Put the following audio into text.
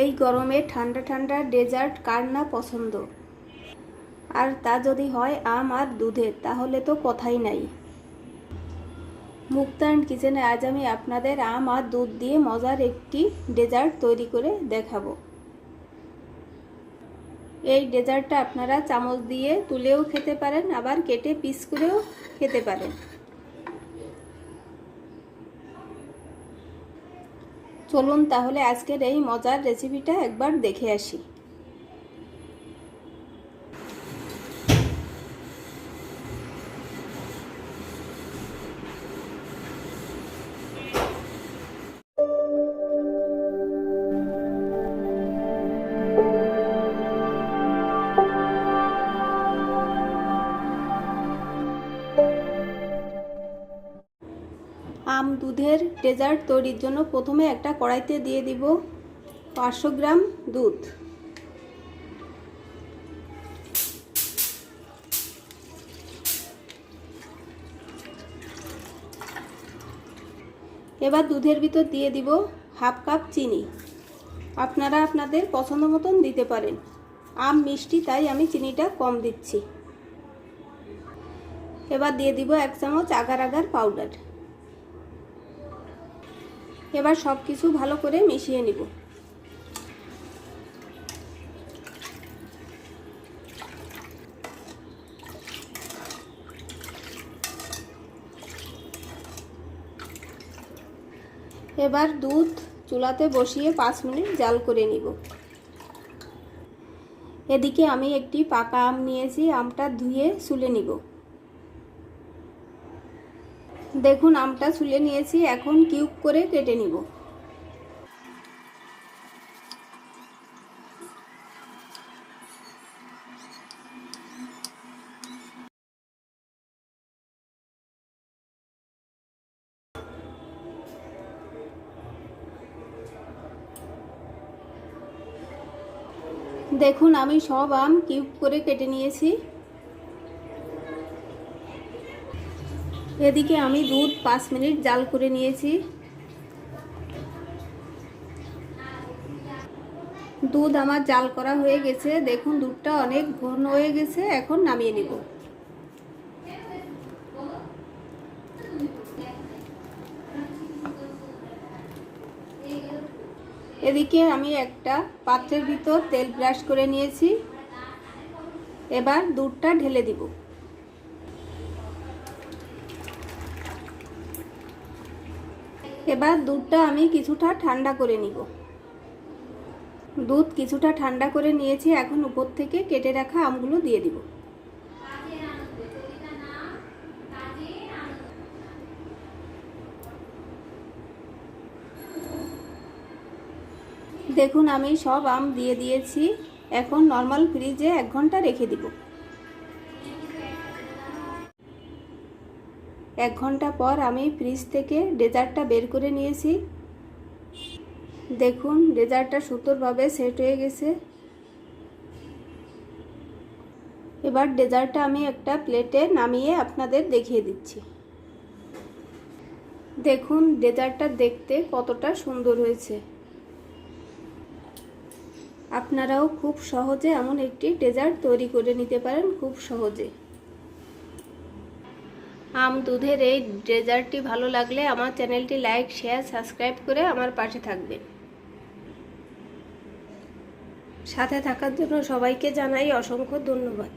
এই গরমে ঠান্ডা ঠান্ডা ডেজার্ট কার না পছন্দ? আর তা যদি হয় আম আর দুধের তাহলে তো কথাই নাই। মুক্তায়ন কিচেনে আজ আমি আপনাদের আম আর দুধ দিয়ে মজার একটি ডেজার্ট তৈরি করে দেখাবো। এই ডেজার্টটা আপনারা চামচ দিয়ে তুলেও খেতে পারেন, আবার কেটে পিস করেও খেতে পারেন। চলুন তাহলে আজকের এই মজার রেসিপিটা একবার দেখে আসি। আম দুধের ডেজার্ট তৈরির জন্য প্রথমে একটা কড়াইতে দিয়ে দিব পাঁচশো গ্রাম দুধ। এবার দুধের ভিতর দিয়ে দিব হাফ কাপ চিনি। আপনারা আপনাদের পছন্দ মতন দিতে পারেন। আম মিষ্টি, তাই আমি চিনিটা কম দিচ্ছি। এবার দিয়ে দিব এক চামচ আগার আগার পাউডার। এবার সব কিছু ভালো করে মিশিয়ে নিব। এবার দুধ চুলাতে বসিয়ে পাঁচ মিনিট জাল করে নিব। এদিকে আমি একটি পাকা আম নিয়েছি, আমটা ধুয়ে সুলে নিব। দেখুন, আমটা ছুলে নিয়েছি, এখন কিউব করে কেটে নিব। দেখুন, আমি সব আম কিউব করে কেটে নিয়েছি। এদিকে আমি দুধ পাঁচ মিনিট জাল করে নিয়েছি। দুধ আমার জাল করা হয়ে গেছে। দেখুন, দুধটা অনেক ঘন হয়ে গেছে। এখন নামিয়ে নিব। এদিকে আমি একটা পাত্রের ভিতর তেল ব্রাশ করে নিয়েছি। এবার দুধটা ঢেলে দিব। এবার দুধটা আমি কিছুটা ঠান্ডা করে নিব। দুধ কিছুটা ঠান্ডা করে নিয়েছি, এখন উপর থেকে কেটে রাখা আমগুলো দিয়ে দিব। দেখুন, আমি সব আম দিয়ে দিয়েছি। এখন নর্মাল ফ্রিজে এক ঘণ্টা রেখে দিব। এক ঘণ্টা পর আমি ফ্রিজ থেকে ডেজার্টটা বের করে নিয়েছি। দেখুন, ডেজার্টটা সুন্দরভাবে সেট হয়ে গেছে। এবার ডেজার্টটা আমি একটা প্লেটে নামিয়ে আপনাদের দেখিয়ে দিচ্ছি। দেখুন, ডেজার্টটা দেখতে কতটা সুন্দর হয়েছে। আপনারাও খুব সহজে এমন একটি ডেজার্ট তৈরি করে নিতে পারেন, খুব সহজে। আম দুধের এই ডেজার্টটি ভালো লাগলে আমার চ্যানেলটি লাইক, শেয়ার, সাবস্ক্রাইব করে আমার পাশে থাকবেন সাথে থাকার জন্য সবাইকে জানাই অসংখ্য ধন্যবাদ।